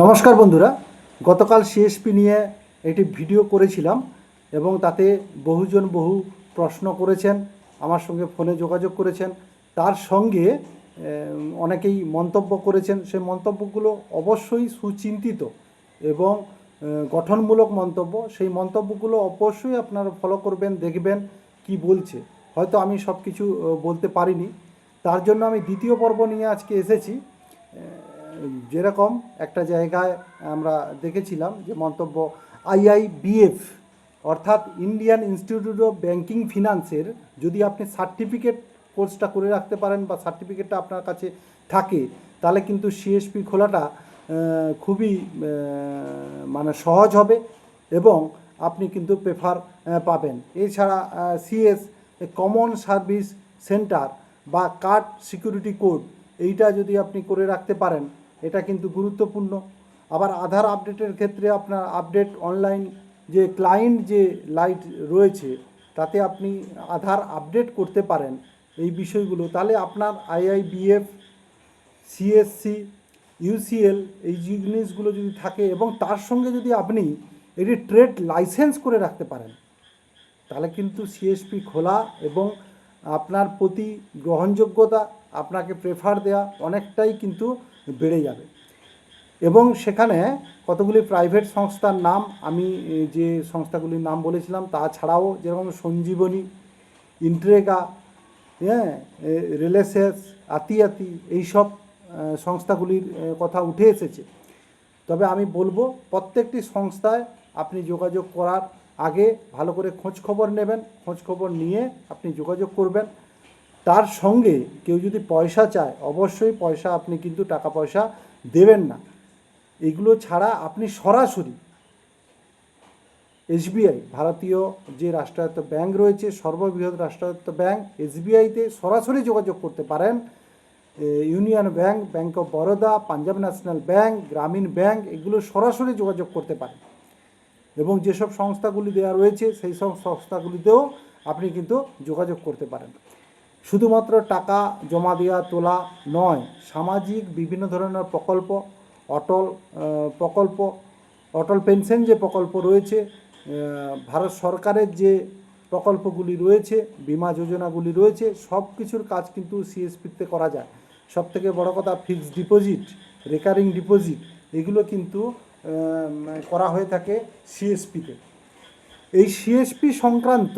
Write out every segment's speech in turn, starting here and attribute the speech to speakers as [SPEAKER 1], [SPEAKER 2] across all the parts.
[SPEAKER 1] নমস্কার বন্ধুরা, গতকাল সিএসপি নিয়ে একটি ভিডিও করেছিলাম এবং তাতে বহুজন বহু প্রশ্ন করেছেন, আমার সঙ্গে ফোনে যোগাযোগ করেছেন। তার সঙ্গে অনেকেই মন্তব্য করেছেন। সেই মন্তব্যগুলো অবশ্যই সুচিন্তিত এবং গঠনমূলক মন্তব্য। সেই মন্তব্যগুলো অবশ্যই আপনারা ফলো করবেন, দেখবেন কি বলছে। হয়তো আমি সব কিছু বলতে পারিনি। তার জন্য আমি দ্বিতীয় পর্ব নিয়ে আজকে এসেছি। যেরকম একটা জায়গায় আমরা দেখেছিলাম যে মন্তব্য আইআইবিএফ, অর্থাৎ ইন্ডিয়ান ইনস্টিটিউট অফ ব্যাংকিং ফিনান্সের, যদি আপনি সার্টিফিকেট কোর্সটা করে রাখতে পারেন বা সার্টিফিকেটটা আপনার কাছে থাকে, তাহলে কিন্তু সিএসপি খোলাটা খুবই মানে সহজ হবে এবং আপনি কিন্তু প্রেফার পাবেন। এছাড়া সিএস কমন সার্ভিস সেন্টার বা কার্ড সিকিউরিটি কোড, এইটা যদি আপনি করে রাখতে পারেন এটা কিন্তু গুরুত্বপূর্ণ। আবার আধার আপডেটের ক্ষেত্রে আপনার আপডেট অনলাইন যে ক্লায়েন্ট যে লাইট রয়েছে, তাতে আপনি আধার আপডেট করতে পারেন এই বিষয়গুলো। তাহলে আপনার আইআইবিএফ, সিএসসি, ইউসিএল এই জিনিসগুলো যদি থাকে এবং তার সঙ্গে যদি আপনি এটি ট্রেড লাইসেন্স করে রাখতে পারেন, তাহলে কিন্তু সিএসপি খোলা এবং আপনার প্রতি গ্রহণযোগ্যতা, আপনাকে প্রেফার দেওয়া অনেকটাই কিন্তু বেড়ে যাবে। এবং সেখানে কতগুলি প্রাইভেট সংস্থার নাম আমি যে সংস্থাগুলির নাম বলেছিলাম তাছাড়াও যেরকম সঞ্জীবনী, ইন্ট্রেগা হ্যাঁ রিলেসেস, আতিয়াতি এইসব সংস্থাগুলির কথা উঠে এসেছে। তবে আমি বলব, প্রত্যেকটি সংস্থায় আপনি যোগাযোগ করার আগে ভালো করে খোঁজ খবর নেবেন, খোঁজ খবর নিয়ে আপনি যোগাযোগ করবেন। তার সঙ্গে কেউ যদি পয়সা চায়, অবশ্যই পয়সা আপনি কিন্তু টাকা পয়সা দেবেন না। এগুলো ছাড়া আপনি সরাসরি এসবিআই, ভারতীয় যে রাষ্ট্রায়ত্ত ব্যাংক রয়েছে, সর্ববৃহৎ রাষ্ট্রায়ত্ত ব্যাংক এসবিআইতে সরাসরি যোগাযোগ করতে পারেন। Union bank bank of Baroda, Punjab national bank, Gramin bank, এগুলো সরাসরি যোগাযোগ করতে পারেন। এবং যেসব সংস্থাগুলি দেওয়া রয়েছে, সেই সব সংস্থাগুলিতেও আপনি কিন্তু যোগাযোগ করতে পারেন। শুধুমাত্র টাকা জমা দেওয়া তোলা নয়, সামাজিক বিভিন্ন ধরনের প্রকল্প, অটল প্রকল্প, অটল পেনশন যে প্রকল্প রয়েছে ভারত সরকারের যে প্রকল্পগুলি রয়েছে, বিমা যোজনাগুলি রয়েছে, সব কিছুর কাজ কিন্তু সিএসপিতে করা যায়। সব থেকে বড় কথা ফিক্সড ডিপোজিট রেকারিং ডিপোজিট এগুলো কিন্তু করা হয়ে থাকে সিএসপিতে এই সিএসপি সংক্রান্ত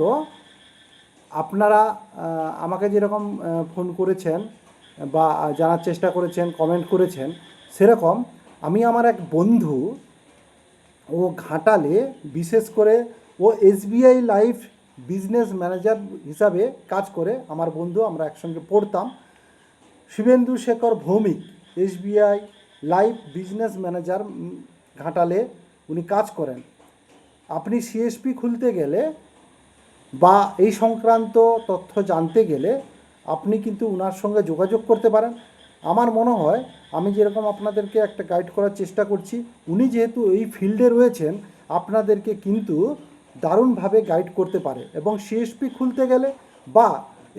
[SPEAKER 1] আপনারা আমাকে যেরকম ফোন করেছেন বা জানার চেষ্টা করেছেন কমেন্ট করেছেন, সেরকম আমি আমার এক বন্ধু, ও ঘাটালে বিশেষ করে ও এসবিআই লাইফ বিজনেস ম্যানেজার হিসাবে কাজ করে, আমার বন্ধু, আমরা একসঙ্গে পড়তাম। Shibendu Shekhar Bhowmik SBI life business manager ঘাটালে উনি কাজ করেন। আপনি সিএসপি খুলতে গেলে বা এই সংক্রান্ত তথ্য জানতে গেলে আপনি কিন্তু ওনার সঙ্গে যোগাযোগ করতে পারেন। আমার মনে হয় আমি যেরকম আপনাদেরকে একটা গাইড করার চেষ্টা করছি, উনি যেহেতু এই ফিল্ডে রয়েছেন, আপনাদেরকে কিন্তু দারুণভাবে গাইড করতে পারে এবং সিএসপি খুলতে গেলে বা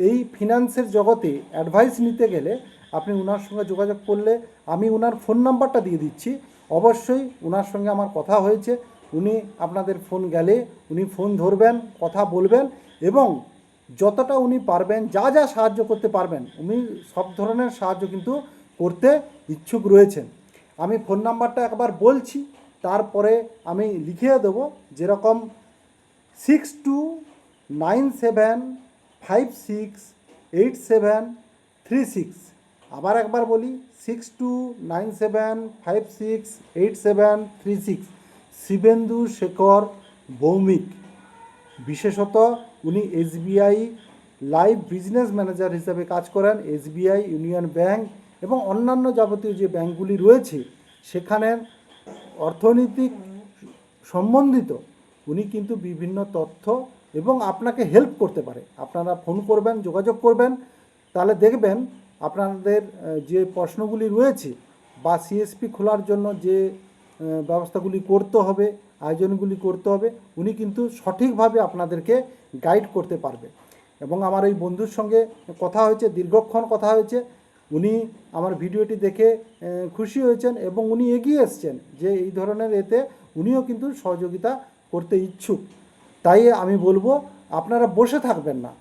[SPEAKER 1] এই ফিনান্সের জগতে অ্যাডভাইস নিতে গেলে আপনি ওনার সঙ্গে যোগাযোগ করলে আমি ওনার ফোন নাম্বারটা দিয়ে দিচ্ছি। অবশ্যই ওনার সঙ্গে আমার কথা হয়েছে। উনি আপনাদের ফোন গেলে উনি ফোন ধরবেন, কথা বলবেন এবং যতটা উনি পারবেন, যা যা সাহায্য করতে পারবেন, উনি সব ধরনের সাহায্য কিন্তু করতে ইচ্ছুক রয়েছেন। আমি ফোন নাম্বারটা একবার বলছি, তারপরে আমি লিখিয়ে দেবো। যেরকম six two nine seven five six eight seven three six. আবার একবার বলি six two nine seven five six eight seven three six Shibendu Shekhar Bhowmik. বিশেষত উনি এসবিআই লাইভ বিজনেস ম্যানেজার হিসেবে কাজ করেন এসবিআই ইউনিয়ন ব্যাংক এবং অন্যান্য যাবতীয় যে ব্যাংকগুলি রয়েছে সেখানের অর্থনৈতিক সম্বন্ধিত উনি কিন্তু বিভিন্ন তথ্য এবং আপনাকে হেল্প করতে পারে। আপনারা ফোন করবেন, যোগাযোগ করবেন, তাহলে দেখবেন আপনাদের যে প্রশ্নগুলি রয়েছে বা সিএসপি খোলার জন্য যে ব্যবস্থাগুলি করতে হবে, আয়োজনগুলি করতে হবে, উনি কিন্তু সঠিকভাবে আপনাদেরকে গাইড করতে পারবে। এবং আমার এই বন্ধুর সঙ্গে কথা হয়েছে, দীর্ঘক্ষণ কথা হয়েছে, উনি আমার ভিডিওটি দেখে খুশি হয়েছেন এবং উনি এগিয়ে এসছেন যে এই ধরনের এতে উনিও কিন্তু সহযোগিতা করতে ইচ্ছুক। তাই আমি বলব, আপনারা বসে থাকবেন না।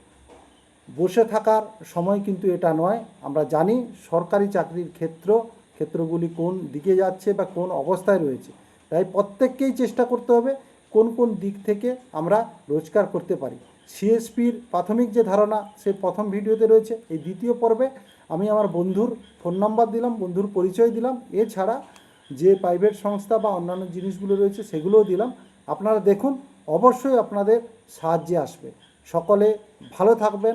[SPEAKER 1] বসে থাকার সময় কিন্তু এটা নয়। আমরা জানি সরকারি চাকরির ক্ষেত্র, ক্ষেত্রগুলি কোন দিকে যাচ্ছে বা কোন অবস্থায় রয়েছে। তাই প্রত্যেককেই চেষ্টা করতে হবে কোন কোন দিক থেকে আমরা রোজগার করতে পারি। সিএসপির প্রাথমিক যে ধারণা, সে প্রথম ভিডিওতে রয়েছে। এই দ্বিতীয় পর্বে আমি আমার বন্ধুর ফোন নাম্বার দিলাম, বন্ধুর পরিচয় দিলাম। এছাড়া যে প্রাইভেট সংস্থা বা অন্যান্য জিনিসগুলো রয়েছে, সেগুলোও দিলাম। আপনারা দেখুন, অবশ্যই আপনাদের সাহায্যে আসবে। সকলে ভালো থাকবেন।